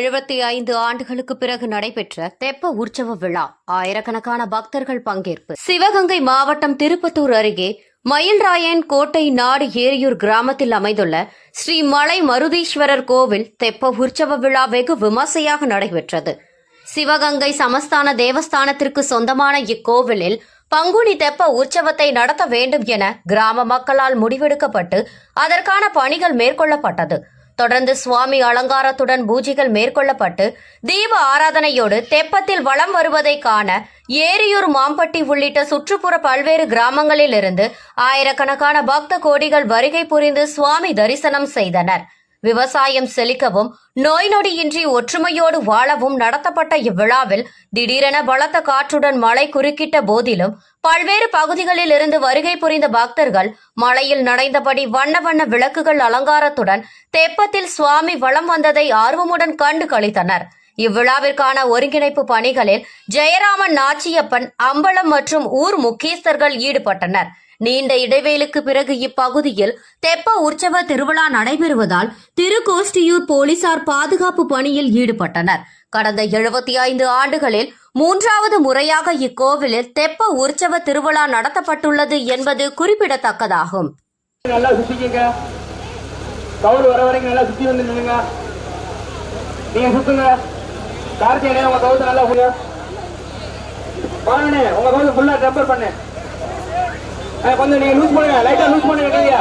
எழுபத்தி ஐந்து ஆண்டுகளுக்கு பிறகு நடைபெற்ற தெப்ப உற்சவ விழா. ஆயிரக்கணக்கான பக்தர்கள் பங்கேற்பு. சிவகங்கை மாவட்டம் திருப்பத்தூர் அருகே மயில்ராயன் கோட்டை நாடு ஏரியூர் கிராமத்தில் அமைந்துள்ள ஸ்ரீ மலை மருதீஸ்வரர் கோவில் தெப்ப உற்சவ விழா வெகு விமர்சையாக நடைபெற்றது. சிவகங்கை சமஸ்தான தேவஸ்தானத்திற்கு சொந்தமான இக்கோவிலில் பங்குனி தெப்ப உற்சவத்தை நடத்த வேண்டும் என கிராம மக்களால் முடிவெடுக்கப்பட்டு அதற்கான பணிகள் மேற்கொள்ளப்பட்டது. தொடர்ந்து சுவாமி அலங்காரத்துடன் பூஜைகள் மேற்கொள்ளப்பட்டு தீப ஆராதனையோடு தெப்பத்தில் வலம் வருவதை காண ஏரியூர் மாம்பட்டி உள்ளிட்ட சுற்றுப்புற பல்வேறு கிராமங்களிலிருந்து ஆயிரக்கணக்கான பக்த கோடிகள் வருகை புரிந்து சுவாமி தரிசனம் செய்தனர். விவசாயம் செழிக்கவும் நோய் நொடியின்றி ஒற்றுமையோடு வாழவும் நடத்தப்பட்ட இவ்விழாவில் திடீரென பலத்த காற்றுடன் மழை குறுக்கிட்ட போதிலும் பல்வேறு பகுதிகளில் இருந்து வருகை புரிந்த பக்தர்கள் மழையில் நனைந்தபடி வண்ண வண்ண விளக்குகள் அலங்காரத்துடன் தெப்பத்தில் சுவாமி வலம் வந்ததை ஆர்வமுடன் கண்டு கழித்தனர் இவ்விழாவிற்கான ஒருங்கிணைப்பு பணிகளில் ஜெயராமன் நாச்சியப்பன் அம்பலம் மற்றும் ஊர் முக்கியஸ்தர்கள் ஈடுபட்டனர். நீண்ட இடைவேளுக்கு பிறகு இப்பகுதியில் தெப்ப உற்சவ திருவிழா நடைபெறுவதால் திருக்கோஷ்டியூர் போலீசார் பாதுகாப்பு பணியில் ஈடுபட்டனர். கடந்த எழுபத்தி ஐந்து ஆண்டுகளில் மூன்றாவது முறையாக இக்கோவிலில் தெப்ப உற்சவ திருவிழா நடத்தப்பட்டுள்ளது என்பது குறிப்பிடத்தக்கதாகும். நல்லா சுத்திக்கங்க. கவுல் வர வரைக்கும் நல்லா சுத்தி வந்து நில்லுங்க. நீங்க சுத்துங்க. கார்த்திகை உங்க கவுத்து நல்லா புரிய உங்க கவுத்து ஃபுல்லா டெம்பர் பண்ணு. கொஞ்சம் நீங்க லூஸ் பண்ணுங்க லைட்டா லூஸ் பண்ணுங்க நீங்க.